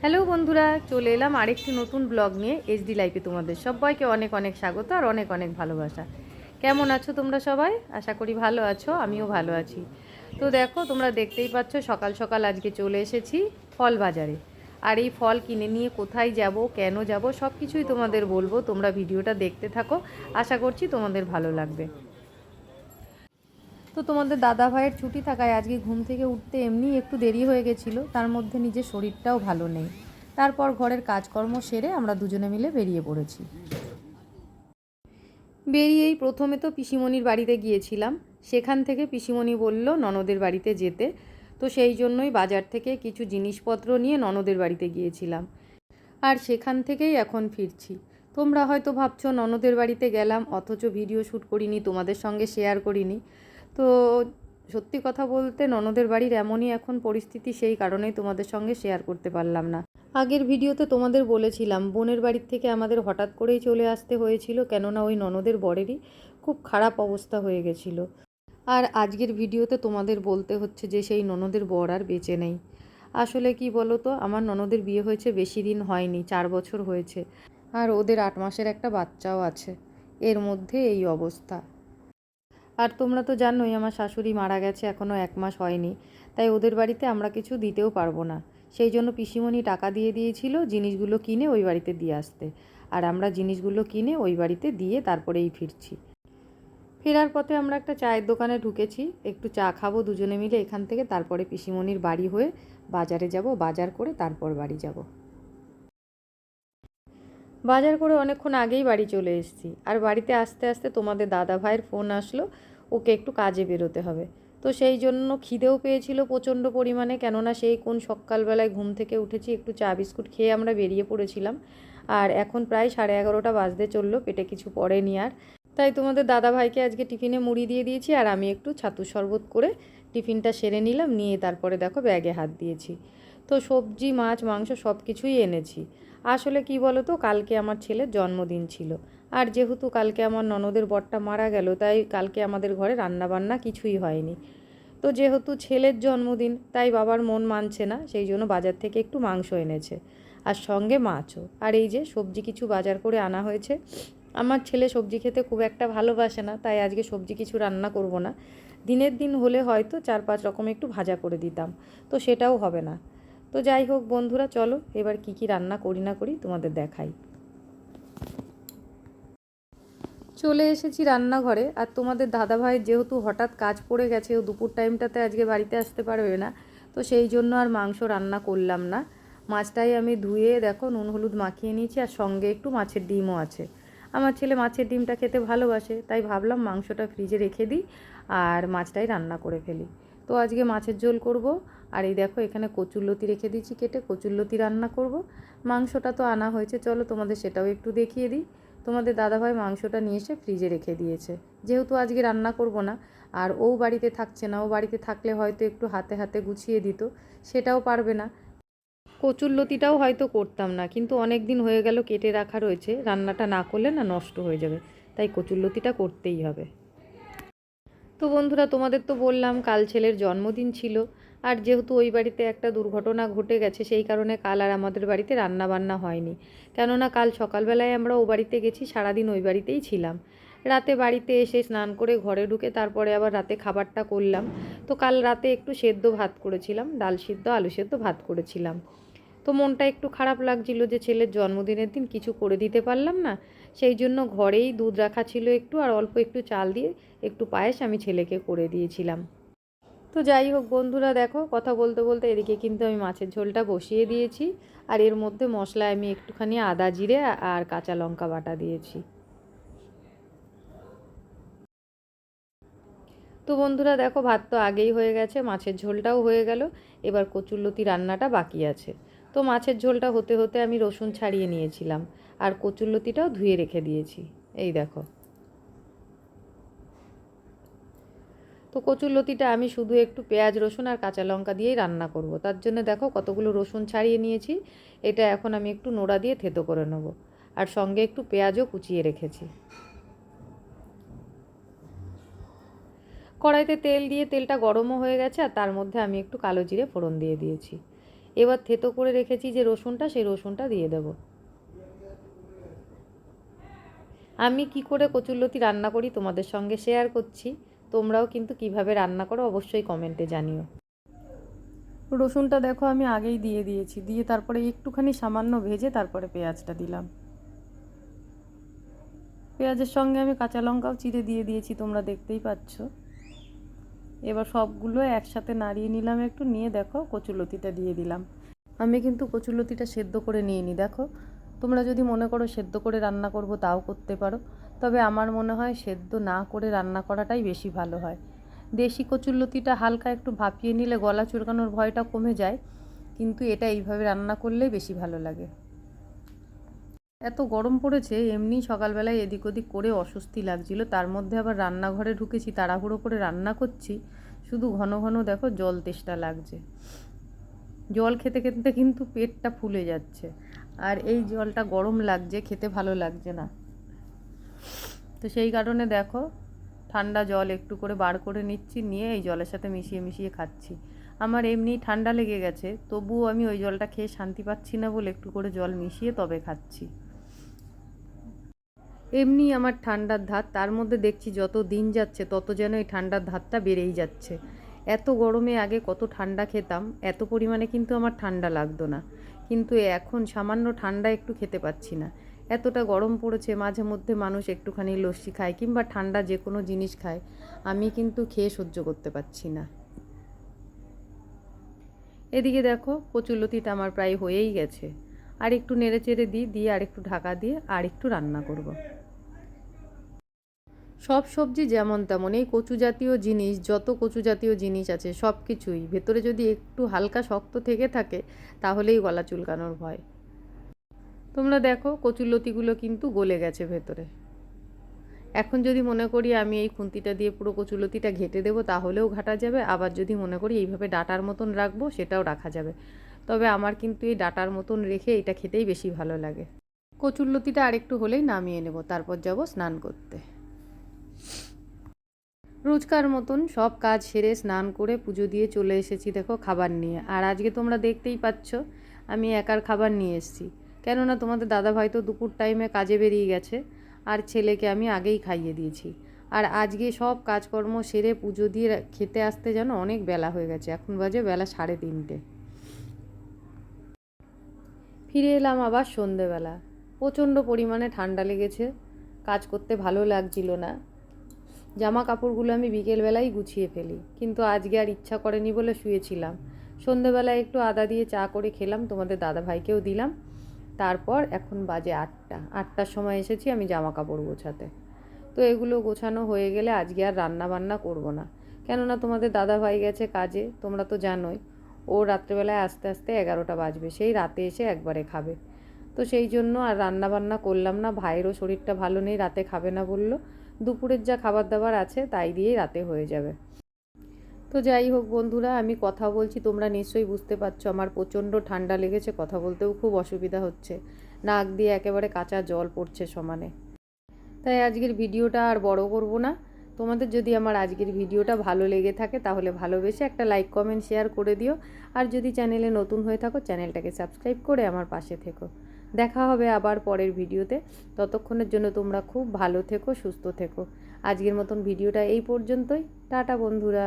Hello বন্ধুরা, চলে এলাম আরেকটি নতুন ব্লগ নিয়ে এইচডি লাইফে তোমাদের সবাইকে অনেক অনেক স্বাগত আর অনেক অনেক ভালোবাসা। কেমন আছো তোমরা সবাই? আশা করি ভালো আছো, আমিও ভালো আছি। তো দেখো, তোমরা দেখতেই পাচ্ছ সকাল সকাল আজকে চলে এসেছি ফল বাজারে। আর এই ফল কিনে নিয়ে কোথায় যাব, কেন যাব সব কিছুই তোমাদের বলব। তোমরা ভিডিওটা দেখতে থাকো, আশা করছি তোমাদের ভালো লাগবে। তো তোমাদের দাদা ভাইয়ের ছুটি থাকায় আজকে ঘুম থেকে উঠতে এমনি একটু দেরি হয়ে গেছিল, তার মধ্যে নিজের শরীরটাও ভালো নেই। তারপর ঘরের কাজকর্ম সেরে আমরা দুজনে মিলে বেরিয়ে পড়েছি। বেরিয়েই প্রথমে তো পিসিমণির বাড়িতে গিয়েছিলাম। সেখান থেকে পিসিমণি বলল, ননদের বাড়িতে যেতে। তো সেই জন্যই বাজার থেকে কিছু জিনিসপত্র নিয়ে ননদের বাড়িতে গিয়েছিলাম। আর সেখান থেকেই এখন ফিরছি। তোমরা হয়তো ভাবছ, ননদের বাড়িতে গেলাম, অথচ ভিডিও শ্যুট করিনি, তোমাদের সঙ্গে শেয়ার করিনি। তো সত্যি কথা বলতে ননদের বাড়ির এমনই এখন পরিস্থিতি, সেই কারণেই তোমাদের সঙ্গে শেয়ার করতে পারলাম না। আগের ভিডিওতে তোমাদের বলেছিলাম, বোনের বাড়ির থেকে আমাদের হঠাৎ করেই চলে আসতে হয়েছিল, কেননা ওই ননদের বরেরই খুব খারাপ অবস্থা হয়ে গেছিল। আর আজকের ভিডিওতে তোমাদের বলতে হচ্ছে যে, সেই ননদের বর আর বেঁচে নেই। আসলে কি বলো তো আমার ননদের বিয়ে হয়েছে বেশি দিন হয়নি, চার বছর হয়েছে। আর ওদের আট মাসের একটা বাচ্চাও আছে। এর মধ্যে এই অবস্থা। আর তোমরা তো জানোই আমার শাশুড়ি মারা গেছে এখনও এক মাস হয়নি। তাই ওদের বাড়িতে আমরা কিছু দিতেও পারব না। সেই জন্য পিসিমণি টাকা দিয়ে দিয়েছিল জিনিসগুলো কিনে ওই বাড়িতে দিয়ে আসতে। আর আমরা জিনিসগুলো কিনে ওই বাড়িতে দিয়ে তারপরেই ফিরছি। ফেরার পথে আমরা একটা চায়ের দোকানে ঢুকেছি। একটু চা খাব দুজনে মিলে এখান থেকে, তারপরে পিসিমণির বাড়ি হয়ে বাজারে যাব, বাজার করে তারপর বাড়ি যাব। বাজার করে অনেকক্ষণ আগেই বাড়ি চলে এসেছি। আর বাড়িতে আস্তে আস্তে তোমাদের দাদা ভাইয়ের ফোন আসলো, ওকে একটু কাজে বেরোতে হবে। তো সেই জন্য খিদেও পেয়েছিল প্রচণ্ড পরিমাণে, কেননা সেই কোন সকালবেলায় ঘুম থেকে উঠেছি, একটু চা বিস্কুট খেয়ে আমরা বেরিয়ে পড়েছিলাম। আর এখন প্রায় সাড়ে এগারোটা বাজতে চলল, পেটে কিছু পড়েনি আর। তাই তোমাদের দাদা ভাইকে আজকে টিফিনে মুড়ি দিয়ে দিয়েছি, আর আমি একটু ছাতু শরবত করে টিফিনটা সেরে নিলাম, নিয়ে তারপরে দেখো ব্যাগে হাত দিয়েছি। তো সবজি, মাছ, মাংস সব কিছুই এনেছি। আসলে কি বলো তো কালকে আমার ছেলের জন্মদিন ছিল। আর যেহেতু কালকে আমার ননদের বরটা মারা গেল, তাই কালকে আমাদের ঘরে রান্নাবান্না কিছুই হয়নি। তো যেহেতু ছেলের জন্মদিন, তাই বাবার মন মানছে না, সেই জন্য বাজার থেকে একটু মাংস এনেছে। আর সঙ্গে মাছও। আর এই যে সবজি কিছু বাজার করে আনা হয়েছে, আমার ছেলে সবজি খেতে খুব একটা ভালোবাসে না, তাই আজকে সবজি কিছু রান্না করব না। দিনের দিন হলে হয়তো চার পাঁচ রকম একটু ভাজা করে দিতাম, তো সেটাও হবে না। তো যাই হোক বন্ধুরা, চলো এবার কি কি রান্না করি না করি তোমাদের দেখাই। চলে এসেছি রান্নাঘরে, আর তোমাদের দাদাভাই যেহেতু হঠাৎ কাজ পড়ে গেছে, ও দুপুর টাইমটাতে আজকে বাড়িতে আসতে পারবে না, তো সেই জন্য আর মাংস রান্না করলাম না। মাছটাই আমি ধুয়ে, দেখো নুন হলুদ মাখিয়ে নিয়েছি, আর সঙ্গে একটু মাছের ডিমও আছে। আমার ছেলে মাছের ডিমটা খেতে ভালোবাসে, তাই ভাবলাম মাংসটা ফ্রিজে রেখে দিই, আর মাছটাই রান্না করে ফেলি। তো আজকে মাছের ঝোল করব। আর এই দেখো, এখানে কচুরলতি রেখে দিয়েছি কেটে, কচুরলতি রান্না করব। মাংসটা তো আনা হয়েছে, চলো তোমাদের সেটাও একটু দেখিয়ে দিই। তোমাদের দাদাভাই মাংসটা নিয়ে এসে ফ্রিজে রেখে দিয়েছে। যেহেতু আজকে রান্না করব না, আর ও বাড়িতে থাকছে না, ও বাড়িতে থাকলে হয়তো একটু হাতে হাতে গুছিয়ে দিত, সেটাও পারবে না। কচুরলতিটাও হয়তো করতাম না, কিন্তু অনেক দিন হয়ে গেল কেটে রাখা রয়েছে, রান্নাটা না করলে না নষ্ট হয়ে যাবে, তাই কচুরলতিটা করতেই হবে। তো বন্ধুরা, তোমাদের তো বললাম কাল ছেলের জন্মদিন ছিল। আর যেহেতু ওই বাড়িতে একটা দুর্ঘটনা ঘটে গেছে, সেই কারণে কাল আর আমাদের বাড়িতে রান্না বান্না হয়নি। কেননা কাল সকালবেলায় আমরা ও বাড়িতে গেছি, সারাদিন ওই বাড়িতেই ছিলাম। রাতে বাড়িতে এসে স্নান করে ঘরে ঢুকে তারপরে আবার রাতে খাবারটা করলাম। তো কাল রাতে একটু সেদ্ধ ভাত করেছিলাম, ডাল সিদ্ধ, আলু সেদ্ধ ভাত করেছিলাম। তো মনটা একটু খারাপ লাগছিল যে ছেলের জন্মদিনের দিন কিছু করে দিতে পারলাম না। সেই জন্য ঘরেই দুধ রাখা ছিল একটু আর অল্প একটু চাল দিয়ে একটু পায়েস আমি ছেলেকে করে দিয়েছিলাম। তো যাই হোক বন্ধুরা দেখো, কথা বলতে বলতে এদিকে কিন্তু আমি মাছের ঝোলটা বসিয়ে দিয়েছি আর এর মধ্যে মশলায় আমি একটুখানি আদা জিরে আর কাঁচা লঙ্কা বাটা দিয়েছি। তো বন্ধুরা দেখো, ভাত তো আগেই হয়ে গেছে, মাছের ঝোলটাও হয়ে গেল, এবার কচুরলতি রান্নাটা বাকি আছে। তো মাছের ঝোলটা হতে হতে আমি রসুন ছাড়িয়ে নিয়েছিলাম। আর কচুরলতিটাও ধুয়ে রেখে দিয়েছি। এই দেখো। তো কচুরলতিটা আমি শুধু একটু পেঁয়াজ, রসুন আর কাঁচা লঙ্কা দিয়েই রান্না করব। তার জন্য দেখো কতগুলো রসুন ছাড়িয়ে নিয়েছি। এটা এখন আমি একটু নোড়া দিয়ে থেতো করে নেব। আর সঙ্গে একটু পেঁয়াজও কুচিয়ে রেখেছি। কড়াইতে তেল দিয়ে তেলটা গরমও হয়ে গেছে আর তার মধ্যে আমি একটু কালো জিরে ফোড়ন দিয়ে দিয়েছি। এবার থেতো করে রেখেছি যে রসুনটা, সেই রসুনটা দিয়ে দেবো। আমি কি করে কচুরলতি রান্না করি তোমাদের সঙ্গে শেয়ার করছি। তোমরাও কিন্তু কীভাবে রান্না করো অবশ্যই কমেন্টে জানিও। রসুনটা দেখো আমি আগেই দিয়ে দিয়েছি। দিয়ে তারপরে একটুখানি সামান্য ভেজে তারপরে পেঁয়াজটা দিলাম। পেঁয়াজের সঙ্গে আমি কাঁচা লঙ্কাও চিড়ে দিয়ে দিয়েছি, তোমরা দেখতেই পাচ্ছ। এবার সবগুলো একসাথে নাড়িয়ে নিলাম একটু, নিয়ে দেখো কচুলতিটা দিয়ে দিলাম। আমি কিন্তু কচুলতিটা সেদ্ধ করে নিয়ে নিই দেখো। তোমরা যদি মনে করো সেদ্ধ করে রান্না করব, তাও করতে পারো। তবে আমার মনে হয় সেদ্ধ না করে রান্না করাটাই বেশি ভালো হয়। দেশি কচুরলতিটা হালকা একটু ভাপিয়ে নিলে গলা চুলকানোর ভয়টা কমে যায়, কিন্তু এটা এইভাবে রান্না করলেই বেশি ভালো লাগে। এত গরম পড়েছে, এমনি সকালবেলায় এদিক ওদিক করে অস্বস্তি লাগছিল। তার মধ্যে আবার রান্নাঘরে ঢুকেছি, তাড়াহুড়ো করে রান্না করছি। শুধু ঘন ঘন দেখো জল তেষ্টা লাগছে। জল খেতে খেতে কিন্তু পেটটা ফুলে যাচ্ছে। আর এই জলটা গরম লাগছে, খেতে ভালো লাগছে না। তো সেই কারণে দেখো, ঠান্ডা জল একটু করে বার করে নিচ্ছি, নিয়ে এই জলের সাথে মিশিয়ে মিশিয়ে খাচ্ছি। আমার এমনি ঠান্ডা লেগে গেছে, তবুও আমি ওই জলটা খেয়ে শান্তি পাচ্ছি না বলে একটু করে জল মিশিয়ে তবে খাচ্ছি। এমনি আমার ঠান্ডার ধাত, তার মধ্যে দেখছি যত দিন যাচ্ছে তত যেন এই ঠান্ডার ধাতটা বেড়েই যাচ্ছে। এত গরমে আগে কত ঠান্ডা খেতাম, এত পরিমাণে কিন্তু আমার ঠান্ডা লাগতো না। কিন্তু এখন সামান্য ঠান্ডা একটু খেতে পাচ্ছি না। এতটা গরম পড়েছে, মাঝে মধ্যে মানুষ একটুখানি লস্যি খায় কিংবা ঠান্ডা যে কোনো জিনিস খায়, আমি কিন্তু খেয়ে সহ্য করতে পারছি না। এদিকে দেখো কচুলতিটা আমার প্রায় হয়েই গেছে। আর একটু নেড়ে চেড়ে দিই, দিয়ে আর একটু ঢাকা দিয়ে আর একটু রান্না করব। সব সবজি যেমন তেমন, এই কচু জাতীয় জিনিস, যত কচু জাতীয় জিনিস আছে সব কিছুই। ভেতরে যদি একটু হালকা শক্ত থেকে থাকে, তাহলেই গলা চুলকানোর ভয়। তোমরা দেখো কচুলতিগুলো কিন্তু গলে গেছে ভেতরে। এখন যদি মনে করি আমি এই খুন্তিটা দিয়ে পুরো কচুলতিটা ঘেটে দেবো, তাহলেও ঘাটা যাবে। আবার যদি মনে করি এইভাবে ডাটার মতন রাখব, সেটাও রাখা যাবে। তবে আমার কিন্তু এই ডাটার মতন রেখে এটা খেতেই বেশি ভালো লাগে। কচুরলতিটা আরেকটু হলেই নামিয়ে নেব, তারপর যাব স্নান করতে। রোজকার মতন সব কাজ সেরে স্নান করে পুজো দিয়ে চলে এসেছি দেখো খাবার নিয়ে। আর আজকে তোমরা দেখতেই পাচ্ছ, আমি একার খাবার নিয়ে এসেছি। কেননা তোমাদের দাদাভাই তো দুপুর টাইমে কাজে বেরিয়ে গেছে, আর ছেলেকে আমি আগেই খাইয়ে দিয়েছি। আর আজকে সব কাজকর্ম সেরে পুজো দিয়ে খেতে আসতে যেন অনেক বেলা হয়ে গেছে, এখন বাজে বেলা সাড়ে তিনটে। ফিরে এলাম আবার সন্ধেবেলা। প্রচণ্ড পরিমাণে ঠান্ডা লেগেছে, কাজ করতে ভালো লাগছিল না। জামা কাপড়গুলো আমি বিকেলবেলাই গুছিয়ে ফেলি, কিন্তু আজকে আর ইচ্ছা করেনি বলে শুয়েছিলাম। সন্ধেবেলায় একটু আদা দিয়ে চা করে খেলাম, তোমাদের দাদা ভাইকেও দিলাম। তারপর এখন বাজে আটটা, আটটার সময় এসেছি আমি জামা কাপড় গোছাতে। তো এগুলো গোছানো হয়ে গেলে আজকে আর রান্না বান্না করব না। কেননা তোমাদের দাদা ভাই গেছে কাজে, তোমরা তো জানোই। ও রাত্রেবেলায় আস্তে আস্তে এগারোটা বাজবে, সেই রাতে এসে একবারে খাবে। তো সেই জন্য আর রান্না বান্না করলাম না, ভাইয়েরও শরীরটা ভালো নেই, রাতে খাবে না বলল। দুপুরের যা খাবার দাবার আছে তাই দিয়েই রাতে হয়ে যাবে। তো যাই হোক বন্ধুরা, আমি কথা বলছি, তোমরা নিশ্চয়ই বুঝতে পারছ আমার প্রচণ্ড ঠান্ডা লেগেছে, কথা বলতেও খুব অসুবিধা হচ্ছে। নাক দিয়ে একেবারে কাঁচা জল পড়ছে সমানে। তাই আজকের ভিডিওটা আর বড় করব না। তোমাদের যদি আমার আজকের ভিডিওটা ভালো লেগে থাকে তাহলে ভালোবেসে একটা লাইক কমেন্ট শেয়ার করে দিও। আর যদি চ্যানেলে নতুন হয়ে থাকো, চ্যানেলটাকে সাবস্ক্রাইব করে আমার পাশে থেকো। দেখা হবে আবার পরের ভিডিওতে। ততক্ষণের জন্য তোমরা খুব ভালো থেকো, সুস্থ থেকো। আজকের মতন ভিডিওটা এই পর্যন্তই। টাটা বন্ধুরা।